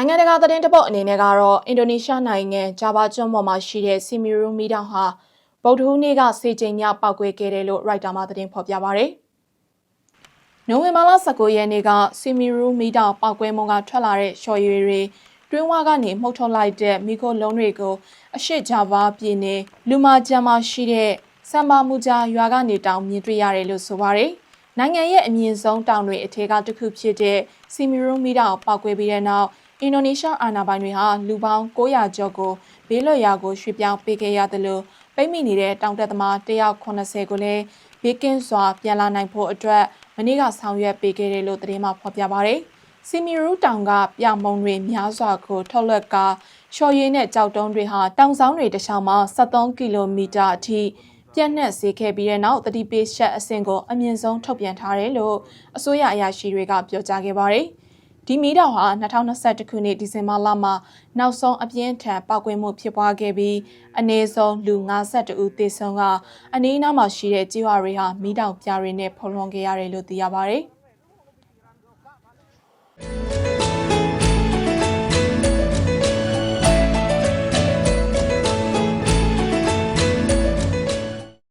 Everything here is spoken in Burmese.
နိုင်ငံတကာသတင်းတပုတ်အနေနဲ့ကတော့အင်ဒိုနီးရှားနိုင်ငံဂျာဗာကျွန်းပေါ်မှာရှိတဲ့စီမီရူမီတောင်ဟာဗုဒ္ဓဟူးနေ့ကစေချိန်မြောက်ပောက်ကွဲခဲ့တယ်လို့ရိုက်တာမှသတင်းဖော်ပြပါရယ်။နိုဝင်ဘာလ19ရက်နေ့ကစီမီရူမီတောင်ပောက်ကွဲမှုကထွက်လာတဲ့ရှော်ရည်တွေတွင်းဝါကနေမှုတ်ထုတ်လိုက်တဲ့မီခိုလုံးတွေကိုအရှိဂျာဗာပြည်နယ်လူမာဂျာမှာရှိတဲ့စမ်ဘာမူဂျာရွာကနေတောင်မြင်တွေ့ရတယ်လို့ဆိုပါရယ်။နိုင်ငံရဲ့အမြင့်ဆုံးတောင်တွေအထက်ကတစ်ခုဖြစ်တဲ့စီမီရူမီတောင်ပောက်ကွဲပြီးတဲ့နောက် အင်ဒိုနီးရှားအာဏာပိုင်တွေဟာလူပေါင်း900ကျော်ကိုဘေးလွတ်ရာကိုရွှေ့ပြောင်းပေးခဲ့ရတယ်လို့ပိတ်မိနေတဲ့တောင်တက်သမား180ကိုလည်းဘေးကင်းစွာပြန်လာနိုင်ဖို့အတွက်မနေ့ကဆောင်ရွက်ပေးခဲ့တယ်လို့သတင်းမှဖော်ပြပါရယ်စီမီရူတောင်ကပြမုံတွေများစွာကိုထုတ်လွှက်ကရှော်ရည်နဲ့ကြောက်တုံးတွေဟာတောင်ဆောင်တွေတစ်ချောင်းမှာ73ကီလိုမီတာအထိပြန့်နှံ့စေခဲ့ပြီးတဲ့နောက်တတိပေးရှက်အဆင့်ကိုအမြင့်ဆုံးထုတ်ပြန်ထားတယ်လို့အစိုးရအရာရှိတွေကပြောကြားခဲ့ပါတယ်။ ဒီမီးတောင်ဟာ2021ခုနှစ်ဒီဇင်ဘာလမှာနောက်ဆုံးအပြင်းထန်ပောက်ကွဲမှုဖြစ်ပွားခဲ့ပြီးအနည်းဆုံးလူ52ဦးသေဆုံးကအနီးအနားမှာရှိတဲ့ကြေးရွာတွေဟာမီးတောင်ပြားတွေနဲ့ဖုံးလွှမ်းခဲ့ရတယ်လို့သိရပါတယ်။